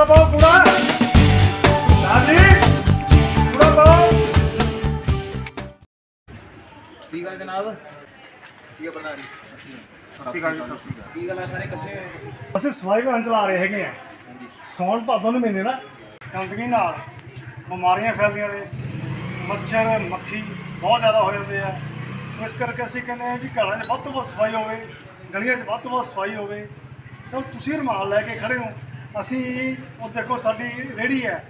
ਕੂੜਾ ਪਾਓ ਕੂੜਾ ਦਾਦੀ ਕੂੜਾ ਪਾਓ। ਕੀ ਗੱਲ ਜਨਾਬ? ਕੀ ਬਣਾ ਰਹੀ ਸਸੀ ਗੱਲ ਸਸੀ ਕੀ ਗੱਲ ਆ ਸਾਰੇ ਇਕੱਠੇ ਹੋਏ ਹੋ ਤੁਸੀਂ? ਅਸੀਂ ਸਫ਼ਾਈ ਅਭਿਆਨ ਚਲਾ ਰਹੇ ਹੈਗੇ ਆ। ਹਾਂਜੀ। ਸੌਣ ਭਾਦੋਂ ਦੇ ਮਹੀਨੇ ਨਾ ਗੰਦਗੀ ਨਾਲ ਬਿਮਾਰੀਆਂ ਫੈਲਦੀਆਂ ਨੇ ਮੱਛਰ ਮੱਖੀ ਬਹੁਤ ਜ਼ਿਆਦਾ ਹੋ ਜਾਂਦੇ ਆ। ਇਸ ਕਰਕੇ ਅਸੀਂ ਕਹਿੰਦੇ ਆ ਵੀ ਘਰਾਂ 'ਚ ਵੱਧ ਤੋਂ ਵੱਧ ਸਫ਼ਾਈ ਹੋਵੇ ਗਲੀਆਂ 'ਚ ਵੱਧ ਤੋਂ ਵੱਧ ਸਫ਼ਾਈ ਹੋਵੇ। ਤਾਂ ਤੁਸੀਂ ਰੁਮਾਲ ਲੈ ਕੇ ਖੜੇ ਹੋ। ਅਸੀਂ, ਉਹ ਦੇਖੋ ਸਾਡੀ ਰੇੜੀ ਹੈ।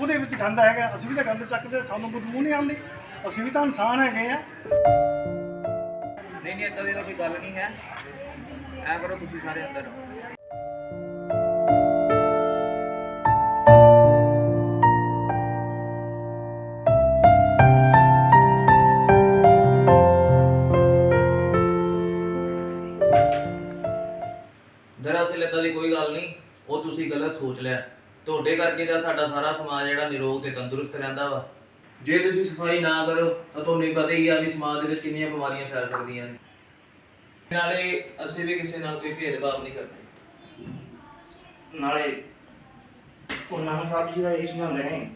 ਉਹਦੇ ਵਿੱਚ ਗੰਦ ਹੈਗਾ, ਅਸੀਂ ਵੀ ਤਾਂ ਗੰਦ ਚੱਕਦੇ, ਸਾਨੂੰ ਬਦਬੂ ਨਹੀਂ ਆਉਂਦੀ। ਅਸੀਂ ਵੀ ਤਾਂ ਇਨਸਾਨ ਹੈਗੇ ਆ। ਨਹੀਂ ਨਹੀਂ ਇਦਾਂ ਦੀ ਤਾਂ ਕੋਈ ਗੱਲ ਨਹੀਂ ਹੈ। ਐ ਕਰੋ, ਤੁਸੀਂ ਸਾਰੇ ਅੰਦਰ ਰਹੋ। ਦਰਅਸਲ ਇਦਾਂ ਦੀ ਕੋਈ ਗੱਲ ਨਹੀਂ। ਉਹ ਤੁਸੀਂ ਗਲਤ ਸੋਚ ਲਿਆ। ਤੁਹਾਡੇ ਕਰਕੇ ਤਾਂ ਸਾਡਾ ਸਾਰਾ ਸਮਾਜ ਜਿਹੜਾ ਨਿਰੋਗ ਤੇ ਤੰਦਰੁਸਤ ਰਹਿੰਦਾ ਵਾ। ਜੇ ਤੁਸੀਂ ਸਫ਼ਾਈ ਨਾ ਕਰੋ ਤਾਂ ਤੁਹਾਨੂੰ ਪਤਾ ਹੀ ਆ ਵੀ ਸਮਾਜ ਦੇ ਵਿੱਚ ਕਿੰਨੀਆਂ ਬਿਮਾਰੀਆਂ ਫੈਲ ਸਕਦੀਆਂ ਨੇ। ਨਾਲੇ ਅਸੀਂ ਵੀ ਕਿਸੇ ਨਾਲ ਕੋਈ ਭੇਦਭਾਵ ਨਹੀਂ ਕਰਦੇ। ਨਾਲੇ ਉਹਨਾਂ ਨੂੰ ਸਭ ਚੀਜ਼ ਦਾ ਇਹ ਸੁਣਾਉਂਦੇ ਨੇ।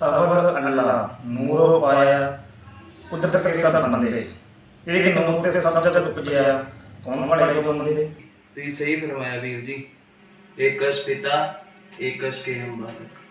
ਅਵਰ ਅੱਲਾ ਨੂਰੋ ਪਾਇਆ ਕੁਦਰਤ ਕੇ ਸਭ ਬੰਦੇ ਇੱਕ ਨੂਰ ਤੇ ਸਭ ਜਗਤ ਉਪਜਿਆ ਕੌਣ ਵਾਲੇ ਜੋ ਬੰਦੇ ਤੁਸੀਂ ਸਹੀ ਫਰਮਾਇਆ ਵੀਰ ਜੀ। ਏਕਸ਼ ਪਿਤਾ ਏਕਸ਼ ਕੇ ਹਮ ਬਾਲਕ